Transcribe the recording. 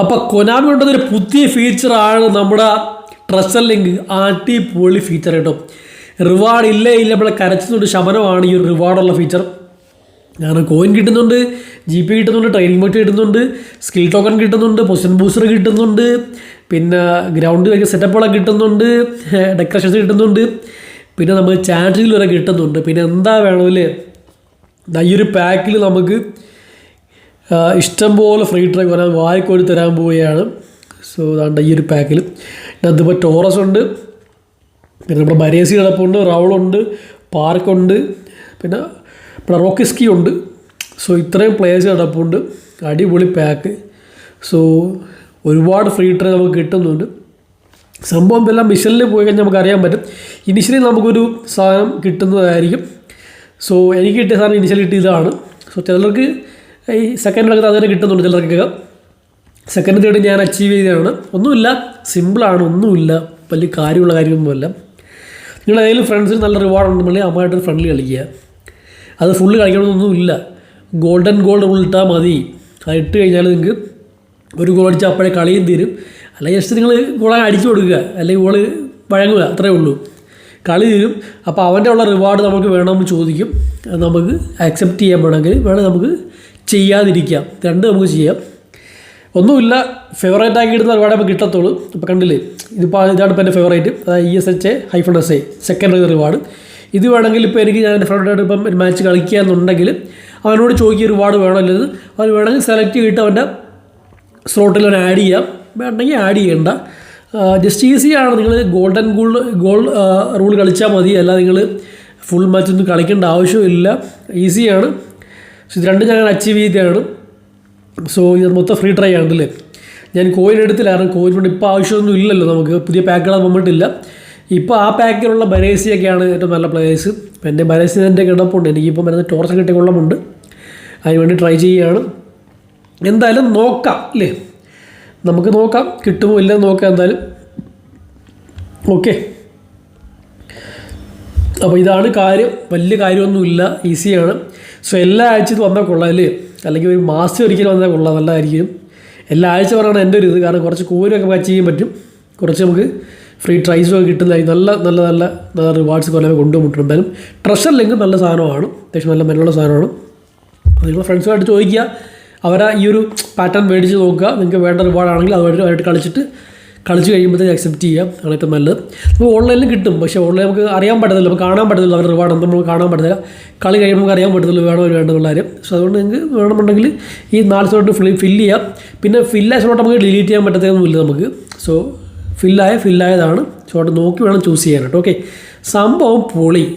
അപ്പോൾ കൊനാമി കൊണ്ടൊരു പുതിയ ഫീച്ചറാണ് നമ്മുടെ ട്രഷർ ലിങ്ക് അടിപൊളി ഫീച്ചർ കേട്ടോ. റിവാർഡ് ഇല്ലേ ഇല്ല നമ്മളെ കരച്ചുകൊണ്ട് ശമനമാണ് ഈ ഒരു റിവാർഡുള്ള ഫീച്ചർ ഞാൻ കോയിൻ കിട്ടുന്നുണ്ട് ജി പി കിട്ടുന്നുണ്ട് ട്രെയിനിങ് ബോട്ട് കിട്ടുന്നുണ്ട് സ്കിൽ ടോക്കൺ കിട്ടുന്നുണ്ട് പൊസിഷൻ ബൂസ്റ്റർ കിട്ടുന്നുണ്ട് പിന്നെ ഗ്രൗണ്ട് സെറ്റപ്പുകളൊക്കെ കിട്ടുന്നുണ്ട് ഡെക്കറേഷൻസ് കിട്ടുന്നുണ്ട് പിന്നെ നമുക്ക് ചാറ്റിൽ വരെ കിട്ടുന്നുണ്ട്. പിന്നെ എന്താ വേണമെങ്കിൽ ഈ ഒരു പാക്കിൽ നമുക്ക് ഇഷ്ടംപോലെ ഫ്രീ ട്രൈ വരാൻ വായിക്കോടി തരാൻ പോവുകയാണ്. സോ അതാണ്ട് ഈ ഒരു പാക്കിൽ അതിപ്പോൾ ടോറസ് ഉണ്ട്. പിന്നെ നമ്മുടെ ബരേസി കിടപ്പുണ്ട് റൗളുണ്ട് പാർക്കുണ്ട് പിന്നെ ഇവിടെ റോക്കിസ്കി ഉണ്ട്. സോ ഇത്രയും പ്ലേയേഴ്സ് കിടപ്പുണ്ട് അടിപൊളി പാക്ക് സോ ഒരുപാട് ഫ്രീ ട്രൈ നമുക്ക് കിട്ടുന്നുണ്ട്. സംഭവം എല്ലാം മിഷനിൽ പോയി കഴിഞ്ഞാൽ നമുക്ക് അറിയാൻ പറ്റും. ഇനിഷ്യലി നമുക്കൊരു സാധനം കിട്ടുന്നതായിരിക്കും. സോ എനിക്ക് കിട്ടിയ സാധനം ഇനിഷ്യലി കിട്ടിയതാണ് സോ ചിലർക്ക് ഈ സെക്കൻഡിലൊക്കെ അതിനെ കിട്ടുന്നുണ്ട് ചിലർക്കൊക്കെ. സെക്കൻഡ് തേർഡ് ഞാൻ അച്ചീവ് ചെയ്തതാണ്. ഒന്നുമില്ല സിമ്പിളാണ് ഒന്നുമില്ല. വലിയ കാര്യമുള്ള കാര്യമൊന്നുമല്ല. നിങ്ങൾ ഏതെങ്കിലും ഫ്രണ്ട്സിന് നല്ല റിവാർഡ് ഉണ്ടെന്നുണ്ടെങ്കിൽ അമ്മയായിട്ട് ഫ്രണ്ട്ലി കളിക്കുക. അത് ഫുള്ള് കളിക്കണമെന്നൊന്നുമില്ല. ഗോൾഡൻ ഗോൾഡ് ഇട്ടാൽ മതി. അത് ഇട്ട് കഴിഞ്ഞാൽ നിങ്ങൾക്ക് ഒരു ഗോൾ അടിച്ചാൽ അപ്പോഴേ കളിയും തീരും. അല്ലെങ്കിൽ ജസ്റ്റ് നിങ്ങൾ ഗോളെ അടിച്ചു കൊടുക്കുക. അല്ലെങ്കിൽ ഗോൾ വഴങ്ങുക. അത്രേ ഉള്ളൂ. കളി തീരും. അപ്പോൾ അവന്റെ ഉള്ള റിവാർഡ് നമുക്ക് വേണമെന്ന് ചോദിക്കും. നമുക്ക് ആക്സെപ്റ്റ് ചെയ്യാൻ വേണമെങ്കിൽ വേണമെങ്കിൽ നമുക്ക് ചെയ്യാതിരിക്കാം. രണ്ട് നമുക്ക് ചെയ്യാം. ഒന്നുമില്ല ഫേവറേറ്റ് ആക്കി ഇടുന്ന ഒരുപാട് നമുക്ക് കിട്ടത്തുള്ളൂ. ഇപ്പോൾ കണ്ടില്ലേ? ഇതിപ്പോൾ ഇതാണ് ഇപ്പോൾ എന്റെ ഫേവറേറ്റ് അതായത് E S H A hyphen S A secondary reward ഇത് വേണമെങ്കിൽ ഇപ്പോൾ എനിക്ക് ഞാൻ ഫ്രണ്ടായിട്ട് ഇപ്പം ഒരു മാച്ച് കളിക്കുക എന്നുണ്ടെങ്കിൽ അവനോട് ചോദിക്കുക റിവാർഡ് വേണമല്ലത് അവൻ വേണമെങ്കിൽ സെലക്ട് ചെയ്തിട്ട് അവന്റെ സ്ലോട്ടിൽ അവൻ ആഡ് ചെയ്യാം. വേണമെങ്കിൽ ആഡ് ചെയ്യേണ്ട. ജസ്റ്റ് ഈസിയാണ് നിങ്ങൾ ഗോൾഡൻ ഗോൾ ഗോൾ റൂൾ കളിച്ചാൽ മതി. അല്ല നിങ്ങൾ ഫുൾ മാച്ച് ഒന്നും കളിക്കേണ്ട ആവശ്യമില്ല. ഈസിയാണ് സോ ഇത് രണ്ടും ഞാൻ അച്ചീവ് ചെയ്തതാണ്. സോ ഇത് മൊത്തം ഫ്രീ ട്രൈ ആണല്ലേ ഞാൻ കോയിൻ എടുത്തില്ല കാരണം കോയിൻ കൊണ്ട് ഇപ്പോൾ ആവശ്യമൊന്നും ഇല്ലല്ലോ നമുക്ക്. പുതിയ പാക്കുകൾ വന്നിട്ടില്ല. ഇപ്പോൾ ആ പാക്കിലുള്ള ബനേസിയൊക്കെയാണ് ഏറ്റവും നല്ല പ്ലേയേഴ്സ് ഇപ്പം എന്റെ ബനേസി എന്റെ കിടപ്പുണ്ട്. എനിക്കിപ്പോൾ വരുന്ന ടോർച്ച് കിട്ടിയ കൊള്ളമുണ്ട്. അതിന് വേണ്ടി ട്രൈ ചെയ്യുകയാണ്. എന്തായാലും നോക്കാം അല്ലേ? നമുക്ക് നോക്കാം. കിട്ടുമോ ഇല്ലെന്ന് നോക്കാം എന്തായാലും. ഓക്കെ അപ്പോൾ ഇതാണ് കാര്യം. വലിയ കാര്യമൊന്നുമില്ല. ഈസിയാണ്. സോ എല്ലാ ആഴ്ചയും വന്നാൽ കൊള്ളാം അല്ലേ? അല്ലെങ്കിൽ ഒരു മാസം ഒരിക്കലും വന്നാൽ കൊള്ളാം. നല്ലതായിരിക്കും. എല്ലാ ആഴ്ച പറയണം എന്റെ ഒരു ഇത്. കാരണം കുറച്ച് കൂരൊക്കെ മാച്ച് ചെയ്യാൻ പറ്റും. കുറച്ച് നമുക്ക് ഫ്രീ ട്രൈസും ഒക്കെ കിട്ടുന്നതായി നല്ല നല്ല നല്ല നല്ല റിവാർഡ്സ് കുറേ കൊണ്ടുപോയിട്ടുണ്ടായാലും ട്രഷർ ലിങ്ക് നല്ല സാധനമാണ്. അത്യാവശ്യം നല്ല മെല്ലുള്ള സാധനമാണ്. അപ്പോൾ നിങ്ങൾ ഫ്രണ്ട്സുമായിട്ട് ചോദിക്കുക. അവരെ ഈ ഒരു പാറ്റേൺ മേടിച്ച് നോക്കുക. നിങ്ങൾക്ക് വേണ്ട റിവാർഡാണെങ്കിൽ അതുമായിട്ട് അവരായിട്ട് കളിച്ചിട്ട് കളിച്ച് കഴിയുമ്പോഴത്തേക്ക് അക്സെപ്റ്റ് ചെയ്യാം അതാണ് ഏറ്റവും നല്ലത്. നമുക്ക് ഓൺലൈനിൽ കിട്ടും. പക്ഷേ ഓൺലൈൻ നമുക്ക് അറിയാൻ പറ്റത്തില്ല. നമുക്ക് കാണാൻ പറ്റത്തില്ല. അവരുടെ റിവാർഡ് നമുക്ക് കാണാൻ പറ്റത്തില്ല. കളി കഴിയുമ്പോൾ നമുക്ക് അറിയാൻ പറ്റത്തില്ല വേണോ വേണ്ടെന്നുള്ള കാര്യം. സോ അതുകൊണ്ട് നിങ്ങൾക്ക് വേണമെന്നുണ്ടെങ്കിൽ ഈ നാല് സ്ലോട്ട് ഫിൽ ഫില്ല് ചെയ്യാം. പിന്നെ ഫില്ലായ സ്ലോട്ട് നമുക്ക് ഡിലീറ്റ് ചെയ്യാൻ പറ്റത്തൊന്നുമില്ല നമുക്ക്. സോ ഫില്ലായ ഫില്ലായതാണ് ഷോട്ട് നോക്കി വേണം ചൂസ് ചെയ്യാനായിട്ട്. ഓക്കെ സംഭവം പൊളി.